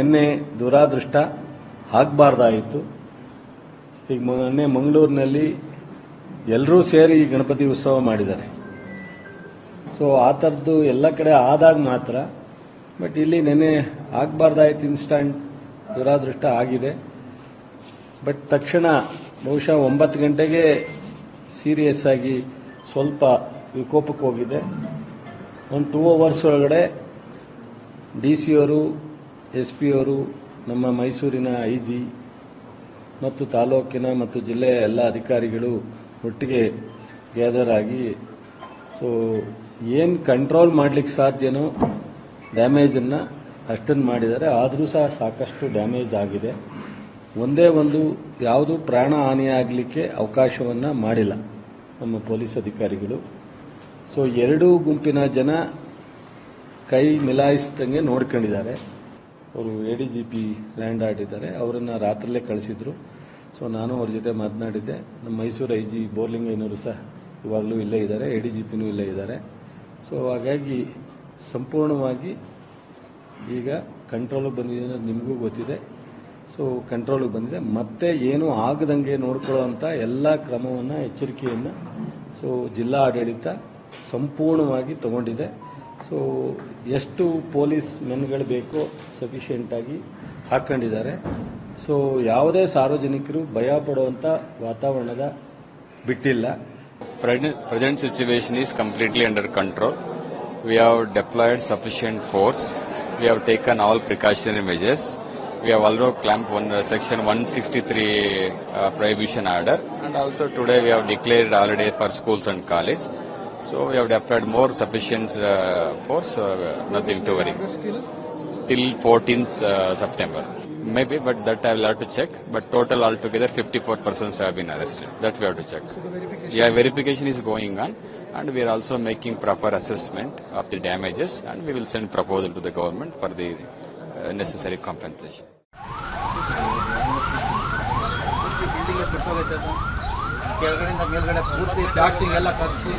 ನಿನ್ನೆ ದುರಾದೃಷ್ಟ ಆಗಬಾರ್ದಾಯಿತು. ಈಗ ಮೊನ್ನೆ ಮಂಗಳೂರಿನಲ್ಲಿ ಎಲ್ಲರೂ ಸೇರಿ ಈ ಗಣಪತಿ ಉತ್ಸವ ಮಾಡಿದ್ದಾರೆ. ಸೊ, ಆ ಥರದ್ದು ಎಲ್ಲ ಕಡೆ ಆದಾಗ ಮಾತ್ರ, ಬಟ್ ಇಲ್ಲಿ ನೆನ್ನೆ ಆಗಬಾರ್ದಾಯ್ತು ಇನ್ಸ್ಟಂಟ್ ದುರಾದೃಷ್ಟ ಆಗಿದೆ. ಬಟ್ ತಕ್ಷಣ ಬಹುಶಃ ಒಂಬತ್ತು ಗಂಟೆಗೆ ಸೀರಿಯಸ್ ಆಗಿ ಸ್ವಲ್ಪ ವಿಕೋಪಕ್ಕೆ ಹೋಗಿದೆ. ಒಂದು ಟೂ ಅವರ್ಸ್ ಒಳಗಡೆ ಡಿ ಸಿ ಅವರು ಎಸ್ ಪಿ ಅವರು ನಮ್ಮ ಮೈಸೂರಿನ ಐ ಜಿ ಮತ್ತು ತಾಲೂಕಿನ ಮತ್ತು ಜಿಲ್ಲೆಯ ಎಲ್ಲ ಅಧಿಕಾರಿಗಳು ಒಟ್ಟಿಗೆ ಗ್ಯಾದರ್ ಆಗಿ ಸೊ ಏನು ಕಂಟ್ರೋಲ್ ಮಾಡ್ಲಿಕ್ಕೆ ಸಾಧ್ಯನೋ ಡ್ಯಾಮೇಜನ್ನು ಅಷ್ಟನ್ನು ಮಾಡಿದ್ದಾರೆ. ಆದರೂ ಸಹ ಸಾಕಷ್ಟು ಡ್ಯಾಮೇಜ್ ಆಗಿದೆ. ಒಂದೇ ಒಂದು ಯಾವುದು ಪ್ರಾಣ ಹಾನಿಯಾಗಲಿಕ್ಕೆ ಅವಕಾಶವನ್ನು ಮಾಡಿಲ್ಲ ನಮ್ಮ ಪೊಲೀಸ್ ಅಧಿಕಾರಿಗಳು. ಸೊ ಎರಡೂ ಗುಂಪಿನ ಜನ ಕೈ ಮಿಲಾಯಿಸಿದಂಗೆ ನೋಡ್ಕೊಂಡಿದ್ದಾರೆ. ಅವರು A D G P land ಆಡಿದ್ದಾರೆ ಅವರನ್ನು ರಾತ್ರಲ್ಲೇ ಕಳಿಸಿದ್ರು. ಸೊ ನಾನು ಅವ್ರ ಜೊತೆ ಮಾತನಾಡಿದ್ದೆ. ನಮ್ಮ ಮೈಸೂರು ಐ ಜಿ ಬೋರ್ಲಿಂಗಯ್ಯನವರು ಸಹ ಇವಾಗಲೂ ಇಲ್ಲೇ ಇದ್ದಾರೆ. ಎ ಡಿ ಜಿ ಪಿನೂ ಇಲ್ಲೇ ಇದ್ದಾರೆ. ಸೊ ಹಾಗಾಗಿ ಸಂಪೂರ್ಣವಾಗಿ ಈಗ ಕಂಟ್ರೋಲಿಗೆ ಬಂದಿದೆ ಅನ್ನೋದು ನಿಮಗೂ ಗೊತ್ತಿದೆ. ಸೊ ಕಂಟ್ರೋಲಿಗೆ ಬಂದಿದೆ. ಮತ್ತೆ ಏನು ಆಗದಂಗೆ ನೋಡ್ಕೊಳ್ಳುವಂಥ ಎಲ್ಲ ಕ್ರಮವನ್ನು ಎಚ್ಚರಿಕೆಯನ್ನು ಸೊ ಜಿಲ್ಲಾ ಆಡಳಿತ ಸಂಪೂರ್ಣವಾಗಿ ತಗೊಂಡಿದೆ. ಸೊ ಎಷ್ಟು ಪೊಲೀಸ್ ಮೆನ್ಗಳು ಬೇಕೋ ಸಫಿಷಿಯೆಂಟ್ ಆಗಿ ಹಾಕೊಂಡಿದ್ದಾರೆ ಸೊ ಯಾವುದೇ ಸಾರ್ವಜನಿಕರು ಭಯ ಪಡುವಂಥ ವಾತಾವರಣದ ಬಿಟ್ಟಿಲ್ಲ present situation is completely under control we We deployed deployed force we We taken all precautionary measures. We have also clamped one uh, section 163 uh, prohibition order, and also today we have declared holiday for schools and colleges. So we have deployed more sufficient uh, force. Uh, nothing to worry. Till 14th uh, September. Maybe, but that I will have to check. But total altogether, 54 persons have been arrested. That we have to check. Yeah, verification is going on, and we are also making proper assessment of the damages, and we will send proposal to the government for the uh, necessary compensation. ಕೆಳಗಡೆಯಿಂದ ಮೇಲ್ಗಡೆ ಪೂರ್ತಿ packing ಎಲ್ಲ ಖರ್ಚು